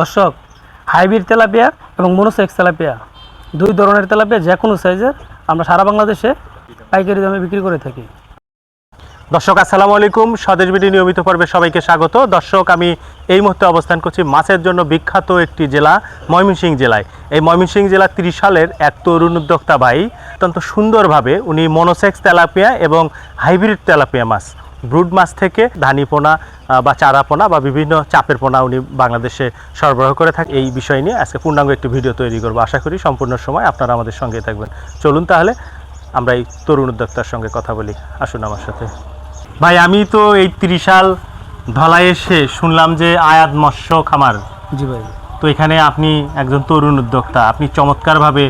দর্শক, hybrid tilapia এবং monosex tilapia, দুই ধরনের তেলাপিয়া যে কোনো সাইজের আমরা সারা বাংলাদেশে পাইকারি দামে বিক্রি করে থাকি। দর্শক, আসসালামু আলাইকুম। স্বদেশ বিডি নিয়মিত পর্বে সবাইকে স্বাগত। দর্শক, আমি এই মুহূর্তে অবস্থান করছি মাছের জন্য বিখ্যাত একটি জেলা ময়মনসিংহ জেলায়। এই ময়মনসিংহ জেলা তিরিশ সালের এক তরুণ উদ্যোক্তা ভাই, অত্যন্ত সুন্দরভাবে উনি মনোসেক্স তেলাপিয়া এবং হাইব্রিড তেলাপিয়া মাছ ব্রুড মাছ থেকে ধানি পোনা বা চারা পোনা বা বিভিন্ন চাপের পোনা উনি বাংলাদেশে সরবরাহ করে থাকে। এই বিষয় নিয়ে আজকে পূর্ণাঙ্গ একটি ভিডিও তৈরি করব। আশা করি সম্পূর্ণ সময় আপনারা আমাদের সঙ্গে থাকবেন। চলুন তাহলে আমরা এই তরুণ উদ্যোক্তার সঙ্গে কথা বলি। আসুন আমার সাথে। ভাই আমি তো এই ত্রিশাল ধলাই এসে শুনলাম যে আয়াত মৎস্য খামার জি ভাই। তো এখানে আপনি একজন তরুণ উদ্যোক্তা। আপনি চমৎকারভাবে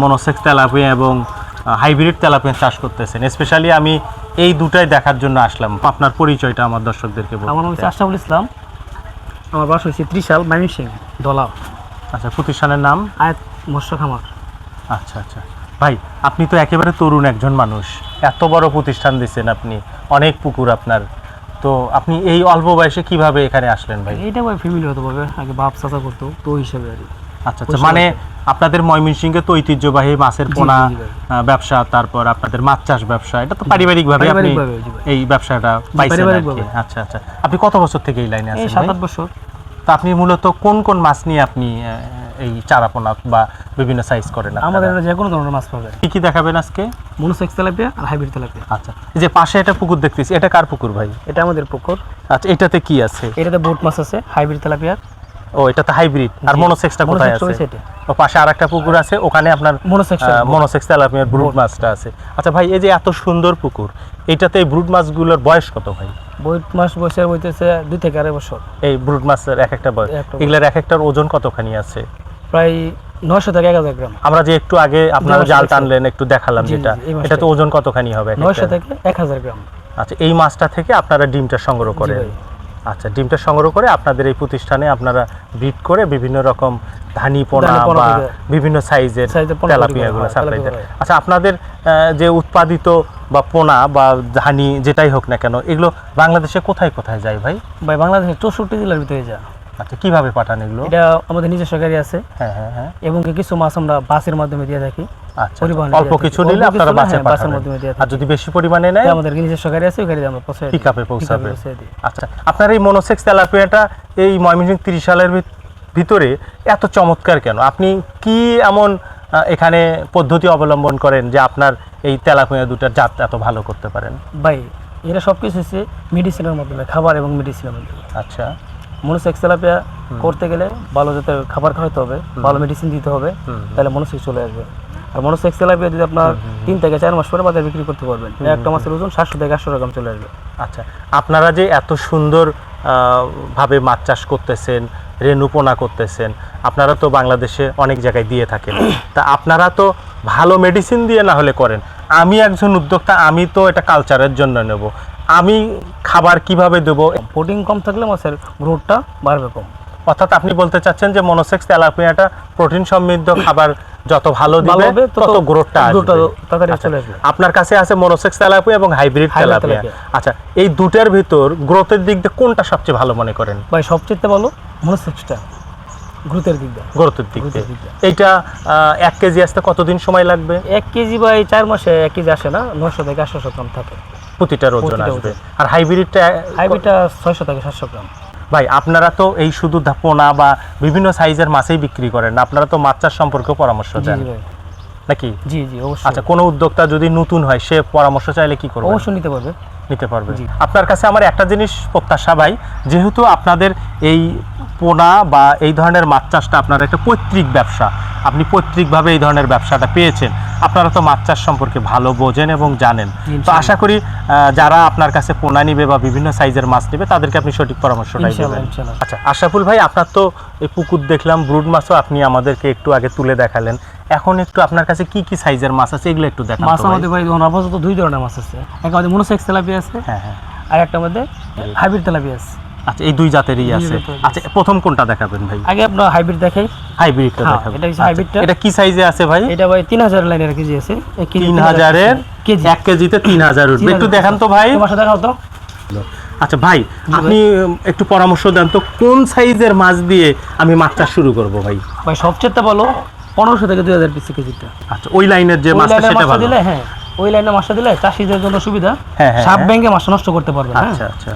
মনোসেক্স তেলাপিয়া এবং হাইব্রিড তেলাপিয়া চাষ করতেছেন। স্পেশালি আমি এই দুটাই দেখার জন্য আসলাম। আপনার পরিচয়টা আমার দর্শকদেরকে বলুন আমার নাম হচ্ছে আশরাফুল ইসলাম। আমার বাসা হচ্ছে ত্রিশাল সিং দলা আচ্ছা প্রতিষ্ঠানের নাম? আয়াত মৎস্য খামার। আচ্ছা আচ্ছা। ভাই আপনি তো একেবারে তরুণ একজন মানুষ। এত বড় প্রতিষ্ঠান দিচ্ছেন আপনি। অনেক পুকুর আপনার। তো আপনি এই অল্প বয়সে কীভাবে এখানে আসলেন ভাই? এইটা ভাই ফ্যামিলি হতে পারবে আগে বাপ চাচা করতো তো হিসাবে আর কি। আচ্ছা আচ্ছা। মানে আপনাদের ময়মনসিংহে তো ঐতিহ্যবাহী মাছের পোনা ব্যবসা তারপর আপনাদের মাছ চাষ ব্যবসা এটা তো পারিবারিক ভাবে আপনি। এই ব্যবসাটা পাইছেন। আচ্ছা আচ্ছা। আপনি কত বছর থেকে এই লাইনে আছেন সাত বছর। তো আপনি মূলত কোন কোন মাছ নিয়ে আপনি এই চারা পোনা বা বিভিন্ন সাইজ করেন আমাদের যে কোনো ধরনের মাছ পাবে কি কি দেখাবেন আজকে? মনোসেক্স তেলাপিয়া আর হাইব্রিড তেলাপিয়া। আচ্ছা। এই যে পাশে একটা পুকুর দেখতেছি এটা কার পুকুর ভাই? এটা আমাদের পুকুর। আচ্ছা এটাতে কি আছে? এটাতে বোট মাছ আছে হাইব্রিড তেলাপিয়ার ও এটাতে হাইব্রিড আর মনোসেক্সটা কোথায় আছে? ও পাশে আরেকটা পুকুর আছে ওখানে আপনার boat। মনোসেক্স তেলাপিয়ার ব্রুড মাছটা আছে। আচ্ছা ভাই এই যে এত সুন্দর পুকুর এটাতে এই ব্রুড মাছগুলোর বয়স কত ভাই? বইট মাস বসে বইতেছে দুই থেকে আড়াই বছর। এই ব্রুড মাছের এক একটা বয়স। এগুলোর এক একটার ওজন কতখানি আছে? প্রায় নয়শো থেকে এক হাজার গ্রাম। আমরা যে একটু আগে আপনারা জাল টানলেন একটু দেখালাম যেটা মাসে। এটাতে ওজন কতখানি হবে নয়শো থেকে এক হাজার গ্রাম। আচ্ছা এই মাছটা থেকে আপনারা ডিমটা সংগ্রহ করেন। আচ্ছা ডিমটা সংগ্রহ করে আপনাদের এই প্রতিষ্ঠানে আপনারা ব্রিড করে বিভিন্ন রকম ধানি পোনা বা বিভিন্ন সাইজের তেলাপিয়াগুলো সাপ্লাই দেন আচ্ছা আপনাদের যে উৎপাদিত বা পোনা বা ধানি যেটাই হোক না কেন এগুলো বাংলাদেশে কোথায় কোথায় যায় ভাই? ভাই বাংলাদেশে চৌষট্টি জেলার ভিতরে যা আচ্ছা কীভাবে পাঠান এগুলো? এটা আমাদের নিজস্ব গাড়ি আছে। হ্যাঁ হ্যাঁ হ্যাঁ। এবং কিছু মাছ আমরা বাসের মাধ্যমে দিয়ে থাকি। আচ্ছা, আচ্ছা। অল্প কিছু নিলে আপনারা বাসে হ্যাঁ, বাসের মাধ্যমে দিয়ে আর যদি বেশি পরিমাণে নেয় আমাদের নিজস্ব গাড়ি আছে ওই গাড়ি আমরা পৌঁছে দিই। পিকআপে পৌঁছাবে। আচ্ছা আপনার এই মনোসেক্স তেলাপিয়াটা এই ময়মনসিংহ তিরিশ সালের ভিতরে এত চমৎকার কেন? আপনি কি এমন এখানে পদ্ধতি অবলম্বন করেন যে আপনার এই তেলাপিয়া দুটার জাত এত ভালো করতে পারেন? ভাই এটা সব কিছু হচ্ছে মেডিসিনের মাধ্যমে খাবার এবং মেডিসিনের মাধ্যমে। আচ্ছা। মনোসেক্স তেলাপিয়া করতে গেলে ভালো যাতে খাবার খাওয়াতে হবে ভালো মেডিসিন দিতে হবে তাহলে মনোসেক্স চলে আসবে। আর মনোসেক্স তেলাপিয়া যদি আপনার তিন থেকে চার মাস পরে বাজারে বিক্রি করতে পারবেন একটা মাছের ওজন সাতশো থেকে আটশো গ্রাম চলে আসবে। আচ্ছা আপনারা যে এত সুন্দর ভাবে মাছ চাষ করতেছেন রেণুপোনা করতেছেন আপনারা তো বাংলাদেশে অনেক জায়গায় দিয়ে থাকেন। তা আপনারা তো ভালো মেডিসিন দিয়ে না হলে করেন। আমি একজন উদ্যোক্তা আমি তো এটা কালচারের জন্য নেব। আমি খাবার কীভাবে দেবো? প্রোটিন কম থাকলে মাছের গ্রোথটা বাড়বে কম। অর্থাৎ আপনি বলতে চাচ্ছেন যে মনোসেক্স তেলাপিয়াটা প্রোটিন সমৃদ্ধ খাবার যত ভালো দিবে তত গ্রোথটা আসবে। আচ্ছা, চলে আসবে। আপনার কাছে আছে মনোসেক্স তেলাপিয়া এবং হাইব্রিড তেলাপিয়া। আচ্ছা এই দুটার ভিতর গ্রোথের দিক দিয়ে কোনটা সবচেয়ে ভালো মনে করেন? ভাই সবচেয়ে ভালো মনোসেক্সটা গ্রোথের দিক দিয়ে। গ্রোথের দিক দিয়ে। এইটা এক কেজি আসতে কতদিন সময় লাগবে? এক কেজি বাই চার মাসে এক কেজি আসে না নয়শো থেকে আটশো গ্রাম থাকে। প্রতিটার ওজন আসবে। আর হাইব্রিডটা হাইব্রিডটা ছয়শো থেকে সাতশো গ্রাম। ভাই আপনারা তো এই শুধু পোনা বা বিভিন্ন সাইজের মাছেই বিক্রি করেন আপনারা তো মাছ চাষ সম্পর্কেও পরামর্শ দেন। নাকি? জি জি অবশ্যই। আচ্ছা কোনো উদ্যোক্তা যদি নতুন হয় সে পরামর্শ চাইলে কি করবে অবশ্যই নিতে পারবে। নিতে পারবে। আপনার কাছে আমার একটা জিনিস প্রত্যাশা ভাই যেহেতু আপনাদের এই পোনা বা এই ধরনের মাছ চাষটা আপনার একটা পৈতৃক ব্যবসা আপনি পৈতৃকভাবে এই ধরনের ব্যবসাটা পেয়েছেন আপনারা তো মাছ চাষ সম্পর্কে ভালো বোঝেন এবং জানেন। তো আশা করি যারা আপনার কাছে পোনা নিবে বা বিভিন্ন সাইজের মাছ নেবে তাদেরকে আপনি সঠিক পরামর্শটাই দেবেন। আচ্ছা আশাফুল ভাই আপনার তো এই পুকুর দেখলাম ব্রুড মাছও আপনি আমাদেরকে একটু আগে তুলে দেখালেন। এখন একটু আপনার কাছে কি কি সাইজের মাছ আছে এগুলো একটু দেখান মাছ ভাই। আমাদের ভাই আপাতত দুই ধরনের মাছ আছে। একটা আমাদের মনোসেক্স তেলাপিয়া আছে। হ্যাঁ হ্যাঁ। আর একটা আমাদের হাইব্রিড তেলাপিয়া আছে। আচ্ছা এই দুই জাতেরই আছে। আচ্ছা প্রথম কোনটা দেখাবেন ভাই? আগে আপনার হাইব্রিড দেখাই। হাইব্রিডটা হ্যাঁ, দেখাবেন। এটা আচ্ছা, হাইব্রিডটা। এটা কি সাইজে আছে ভাই? এটা ভাই তিন হাজার লাইনের কেজি আছে। এক কেজি তিন হাজারের কেজি। এক কেজিতে তিন হাজার উঠবে একটু দেখান তো ভাই। তোমার সাথে দেখাও তো। আচ্ছা ভাই আপনি একটু পরামর্শ দেন তো কোন সাইজের মাছ দিয়ে আমি মাছ চাষ শুরু করব ভাই? ভাই সবচেয়ে ভালো পনেরোশো থেকে দুই হাজার পিস কেজিটা। আচ্ছা ওই লাইনের যে মাছটা সেটা ভালো। হ্যাঁ। ওই লাইনে মাসা দিলে চাষিদের জন্য সুবিধা। হ্যাঁ, হ্যাঁ, সাপ হ্যাঁ। ব্যাংকে মাসা নষ্ট করতে পারবে আচ্ছা আচ্ছা।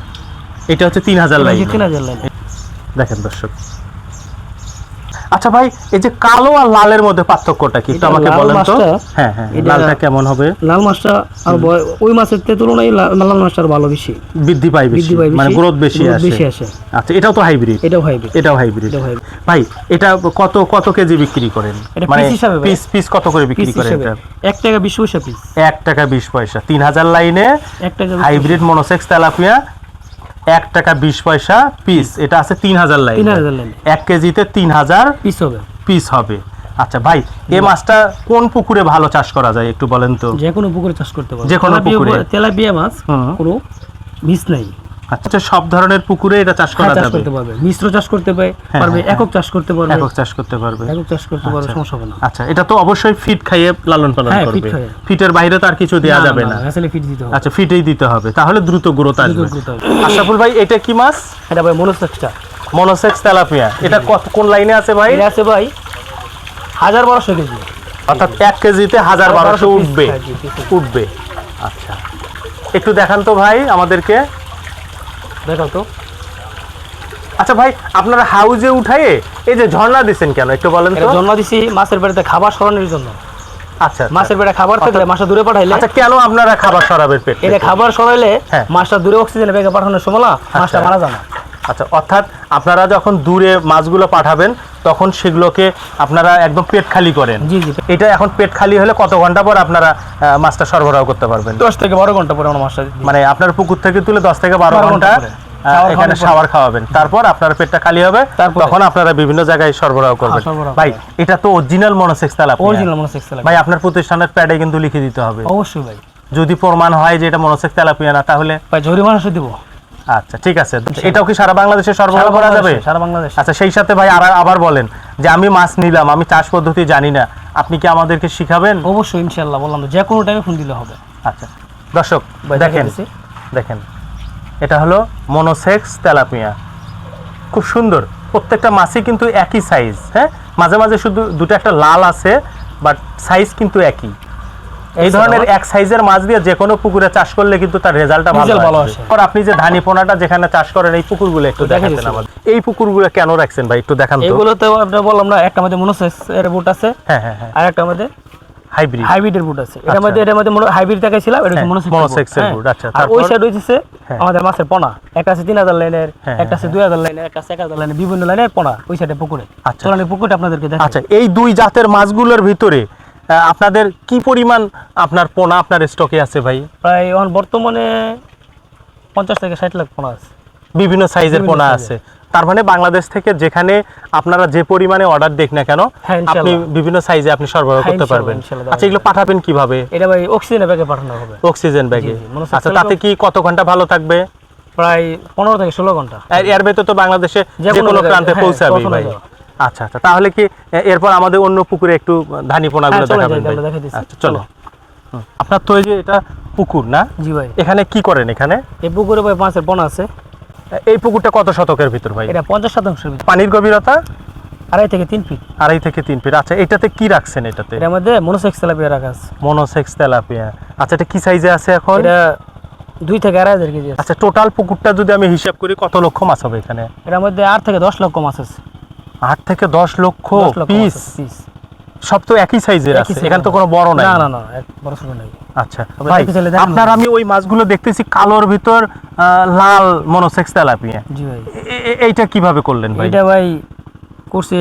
এটা হচ্ছে তিন হাজার লাইন। তিন হাজার লাইন। দেখেন দর্শক আচ্ছা ভাই এই যে কালো আর লালের মধ্যে পার্থক্যটা কি? একটু আমাকে বলেন তো। হ্যাঁ হ্যাঁ লালটা কেমন হবে? লাল মাছটা আর ওই মাছের তে তুলনায় লাল মাছটা ভালো বেশি। বৃদ্ধি পায় বেশি মানে গ্রোথ বেশি আসে। বেশি আসে। আচ্ছা এটাও তো হাইব্রিড। এটাও হাইব্রিড। এটাও হাইব্রিড। ভাই এটা কত কত কেজি বিক্রি করেন? মানে। পিস পিস কত করে বিক্রি করেন এটা? এক টাকা বিশ পয়সা পিস। এক টাকা বিশ পয়সা। তিন হাজার লাইনে এক টাকা বিশ হাইব্রিড মনোসেক্স তেলাপিয়া এক টাকা বিশ পয়সা পিস এটা আছে তিন হাজার লাইন এক কেজিতে তিন হাজার পিস হবে। পিস হবে। আচ্ছা ভাই এ মাছটা কোন পুকুরে ভালো চাষ করা যায় একটু বলেন তো? যে কোনো পুকুরে চাষ করতে পারো। যে কোনো পুকুরে? তেলাপিয়া মাছ হুম। কোনো মিস নাই। আচ্ছা সব ধরনের পুকুরে এটা চাষ করা হ্যাঁ, যাবে? করতে পারবে। মিশ্র চাষ করতে পারবে হ্যাঁ, পারবে হ্যাঁ, একক চাষ করতে পারবে। একক চাষ করতে পারবে। একক চাষ করতে পারবে আচ্ছা। সমস্যা হবে না। আচ্ছা এটা তো অবশ্যই ফিট খাইয়ে লালন পালন হ্যাঁ, করবে। ফিটের বাইরে তো আর কিছু দেওয়া যাবে না আসলে ফিট দিতে হবে। আচ্ছা ফিটেই দিতে হবে। তাহলে দ্রুত গ্রোথ আসবে। আশরাফুল ভাই এটা কি মাছ? এটা ভাই মনোসেক্সটা মনোসেক্স তেলাপিয়া। এটা কত কোন লাইনে আছে ভাই? এটা আছে ভাই হাজার বারোশো কেজি। অর্থাৎ এক কেজিতে হাজার বারোশো উঠবে। হ্যাঁ, উঠবে। আচ্ছা। একটু দেখান তো ভাই আমাদেরকে। দেখো তো। আচ্ছা ভাই আপনারা হাউজে উঠায়ে এই যে ঝর্ণা দিচ্ছেন কেন একটু বলেন তো। ঝর্ণা দিছি মাছের বাড়িতে খাবার সরানোর জন্য। আচ্ছা আচ্ছা। মাছের পেটে খাবার থাকলে মাছটা দূরে পাঠাইলে আচ্ছা কেন আপনারা খাবার সরাবেন পেট? এটা খাবার সরাইলে হ্যাঁ। মাছটা দূরে অক্সিজেনে বেগে পাঠানোর সময় না মাছটা মারা যায় না। আচ্ছা অর্থাৎ আপনারা যখন দূরে মাছগুলো পাঠাবেন তখন সেগুলোকে আপনারা একদম পেট খালি করেন। জি জি। এটা এখন পেট খালি হলে কত ঘণ্টা পর আপনারা মাছটা সরবরাহ করতে পারবেন? দশ থেকে বারো ঘণ্টা পরে আমরা মাছটা মানে আপনার পুকুর থেকে তুলে দশ থেকে বারো ঘণ্টা এখানে শাওয়ার খাওয়াবেন। তারপর আপনার পেটটা খালি হবে তখন আপনারা বিভিন্ন জায়গায় সরবরাহ করবেন। হ্যাঁ, ভাই এটা তো অরিজিনাল মনোসেক্স তালা অরিজিনাল মনোসেক্স ভাই আপনার প্রতিষ্ঠানের প্যাডে কিন্তু লিখে দিতে হবে। অবশ্যই ভাই। যদি প্রমাণ হয় যে এটা মনোসেক্স তেলাপিয়া না তাহলে? ভাই জরিমানা দিব। আচ্ছা ঠিক আছে। এটাও কি সারা বাংলাদেশে সরবরাহ করা যাবে? সারা বাংলাদেশ। আচ্ছা সেই সাথে ভাই আর আবার বলেন যে আমি মাছ নিলাম আমি চাষ পদ্ধতি জানি না। আপনি কি আমাদেরকে শিখাবেন? অবশ্যই ইনশাল্লাহ বললাম যে কোনো টাইমে ফোন দিলে হবে। আচ্ছা দর্শক দেখেন দেখেন এটা হলো মনোসেক্স তেলাপিয়া। খুব সুন্দর প্রত্যেকটা মাছই কিন্তু একই সাইজ হ্যাঁ? মাঝে মাঝে শুধু দুটো একটা লাল আছে বাট সাইজ কিন্তু একই। এই আচ্ছা, ধরনের এক সাইজের মাছ দিয়ে যে কোনো পুকুরে চাষ করলে কিন্তু তার রেজাল্টটা ভালো ভালো আসে। আর আপনি যে ধানি পোনাটা যেখানে চাষ করেন এই পুকুরগুলো একটু দেখাতেন আমাদের। এই পুকুরগুলো কেন রাখছেন ভাই? একটু দেখান তো। এগুলোতে আপনার বললাম না একটা মধ্যে মনোসেক্স এর বুট আছে হ্যাঁ হ্যাঁ হ্যাঁ। আর একটা মধ্যে হাইব্রিড হাইব্রিডের বুট আছে। আচ্ছা। মধ্যে এটার মধ্যে হাইব্রিড দেখাইছিলাম এটা হ্যাঁ, হচ্ছে monosex এর হ্যাঁ। আচ্ছা, আর ওই সাইড হইছে হ্যাঁ। আমাদের মাছের পোনা। একটা আছে তিন হাজার লাইনের হ্যাঁ, একটা আছে হ্যাঁ, দুই হাজার লাইনের একটা আছে এক হাজার লাইনের বিভিন্ন লাইনের পোনা ওই সাইডে পুকুরে। আচ্ছা। চলানি পুকুরটা আপনাদেরকে দেখা আচ্ছা এই দুই জাতের মাছগুলোর ভিতরে আপনাদের কি পরিমাণ আপনার পোনা আপনার স্টকে আছে ভাই? প্রায় এখন বর্তমানে পঞ্চাশ থেকে ষাট লাখ পোনা আছে। বিভিন্ন সাইজের পোনা আছে। তার মানে বাংলাদেশ থেকে যেখানে আপনারা যে পরিমাণে অর্ডার দেখ না কেন হ্যাঁ, আপনি বিভিন্ন সাইজে আপনি সরবরাহ হ্যাঁ, করতে পারবেন। আচ্ছা এগুলো পাঠাবেন কীভাবে? এটা ভাই অক্সিজেনের ব্যাগে পাঠানো হবে। অক্সিজেন ব্যাগে আচ্ছা তাতে কি কত ঘণ্টা ভালো থাকবে? প্রায় পনেরো থেকে ষোলো ঘণ্টা। এর ভেতর তো বাংলাদেশে যে কোনো প্রান্তে হ্যাঁ, পৌঁছাবে ভাই। আচ্ছা আচ্ছা। তাহলে কি এরপর আমাদের অন্য পুকুরে একটু ধানি পোনাগুলো হ্যাঁ, দেখাবেন। আচ্ছা চলো। আপনার তো এই যে এটা পুকুর না? জি ভাই। এখানে কি করেন এখানে? এই পুকুরে ভাই মাছের পোনা আছে। এই পুকুরটা কত শতকের ভিতর ভাই? এটা পঞ্চাশ শতাংশের ভিতরে। পানির গভীরতা? আড়াই থেকে তিন ফিট। আড়াই থেকে তিন ফিট। আচ্ছা এটাতে কি রাখছেন এটাতে? এর মধ্যে মনোসেক্স তেলাপিয়া রাখা আছে। Monosex tilapia. আচ্ছা এটা কি সাইজে আছে এখন? এটা দুই থেকে আড়াই হাজার কেজি আচ্ছা টোটাল পুকুরটা যদি আমি হিসাব করি কত লক্ষ মাছ হবে এখানে? এর মধ্যে আট থেকে দশ লক্ষ মাছ আছে। আট থেকে দশ লক্ষ পিস সব তো একই সাইজের আছে এখানে তো কোনো বড় নাই। না না না বড় ছোট নাই। আচ্ছা ভাই আপনার আমি ওই মাছগুলো দেখতেছি কালোর ভিতর লাল মনোসেক্স তেলাপিয়া। জি ভাই। এইটা কীভাবে করলেন ভাই? এটা ভাই করছে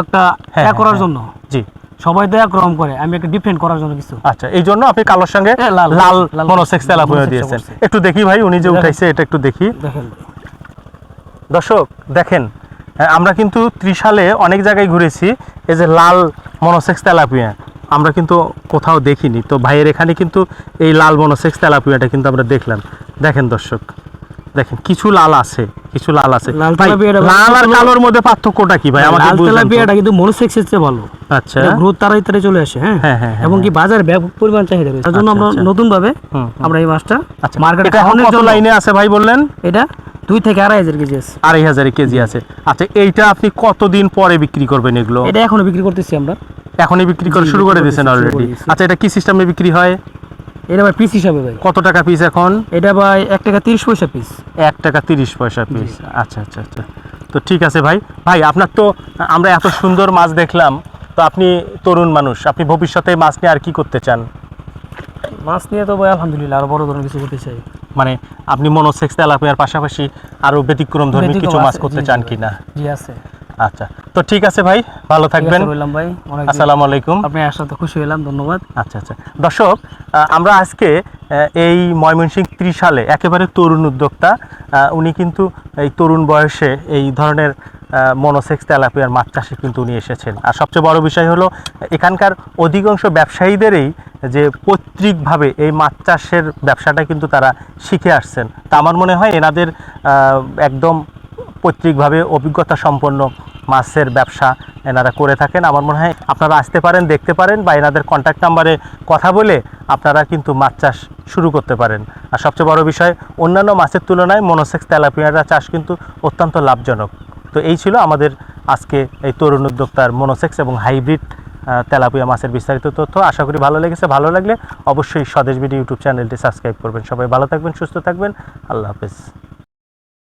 একটা হ্যাঁ, এক করার হ্যাঁ, জন্য। জি। সবাই তো একরকম করে আমি একটা ডিফেন্ড করার জন্য কিছু। আচ্ছা এই জন্য আপনি কালোর সঙ্গে লাল, মনোসেক্স তেলাপিয়া দিয়েছেন। একটু দেখি ভাই উনি যে উঠাইছে এটা একটু দেখি। দেখেন। দর্শক দেখেন আমরা কিন্তু ত্রিশালে অনেক জায়গায় ঘুরেছি এই যে লাল মনোসেক্স তেলাপিয়া। আমরা কিন্তু কোথাও দেখিনি। তো ভাইয়ের এখানে কিন্তু এই লাল মনোসেক্স তেলাপিয়াটা কিন্তু আমরা দেখলাম। দেখেন দর্শক দেখেন কিছু লাল আছে কিছু লাল আছে। লাল আর কালোর মধ্যে পার্থক্যটা কি ভাই? আমাকে তেলাপিয়াটা কিন্তু মনোসেক্সের চেয়ে ভালো। আচ্ছা। গ্রোথ তাড়াতাড়ি চলে আসে হ্যাঁ? হ্যাঁ, হ্যাঁ, হ্যাঁ, এবং কি বাজারে ব্যাপক পরিমাণ চাহিদা রয়েছে। তার জন্য আচ্ছা, আমরা আচ্ছা। নতুন ভাবে আমরা এই মাছটা আচ্ছা। মার্কেটে এটা এখন কত লাইনে আছে ভাই বললেন? এটা দুই থেকে আড়াই হাজার কেজি আছে। আড়াই হাজার কেজি আছে। আচ্ছা এইটা আপনি কতদিন পরে বিক্রি করবেন এগুলো? এটা এখনও বিক্রি করতেছি আমরা। এখনই বিক্রি করে শুরু করে দিয়েছেন অলরেডি আচ্ছা এটা কি সিস্টেমে বিক্রি হয়? এটা ভাই পিস হিসাবে ভাই। কত টাকা পিস এখন? এটা ভাই এক টাকা তিরিশ পয়সা পিস এক টাকা তিরিশ পয়সা পিস আচ্ছা আচ্ছা আচ্ছা। তো ঠিক আছে ভাই। ভাই আপনার তো আমরা এত সুন্দর মাছ দেখলাম তো আপনি তরুণ মানুষ আপনি ভবিষ্যতে মাছ নিয়ে আর কি করতে চান? মাছ নিয়ে তো ভাই আলহামদুলিল্লাহ আরও বড় ধরনের কিছু করতে চাই। মানে আপনি মনোসেক্স তেলাপিয়ার পাশাপাশি আরও ব্যতিক্রম ধর্মী কিছু মাছ করতে চান কিনা? জি আছে। আচ্ছা তো ঠিক আছে ভাই ভালো থাকবেন। ভাই আসসালামু আলাইকুম। আপনি আসাতে খুশি হলাম ধন্যবাদ। আচ্ছা আচ্ছা। দর্শক আমরা আজকে এই ময়মনসিংহ ত্রিশালে একেবারে তরুণ উদ্যোক্তা উনি কিন্তু এই তরুণ বয়সে এই ধরনের মনোসেক্স তেলাপিয়ার মাছ চাষে কিন্তু উনি এসেছেন। আর সবচেয়ে বড় বিষয় হলো এখানকার অধিকাংশ ব্যবসায়ীদেরই যে পৈতৃকভাবে এই মাছ চাষের ব্যবসাটা কিন্তু তারা শিখে আসছেন। তা আমার মনে হয় এনাদের একদম পৈতৃকভাবে অভিজ্ঞতা সম্পন্ন মাছের ব্যবসা এনারা করে থাকেন। আমার মনে হয় আপনারা আসতে পারেন, দেখতে পারেন বা এনাদের কন্ট্যাক্ট নাম্বারে কথা বলে আপনারা কিন্তু মাছ চাষ শুরু করতে পারেন। আর সবচেয়ে বড় বিষয়, অন্যান্য মাছের তুলনায় মনোসেক্স তেলাপিয়ারা চাষ কিন্তু অত্যন্ত লাভজনক। তো এই ছিল আমাদের আজকে এই তরুণ উদ্যোক্তার মনোসেক্স এবং হাইব্রিড তেলাপিয়া মাছের বিস্তারিত তথ্য। আশা করি ভালো লেগেছে। ভালো লাগলে অবশ্যই স্বদেশ বিডি ইউটিউব চ্যানেলটি সাবস্ক্রাইব করবেন। সবাই ভালো থাকবেন, সুস্থ থাকবেন। আল্লাহ হাফেজ।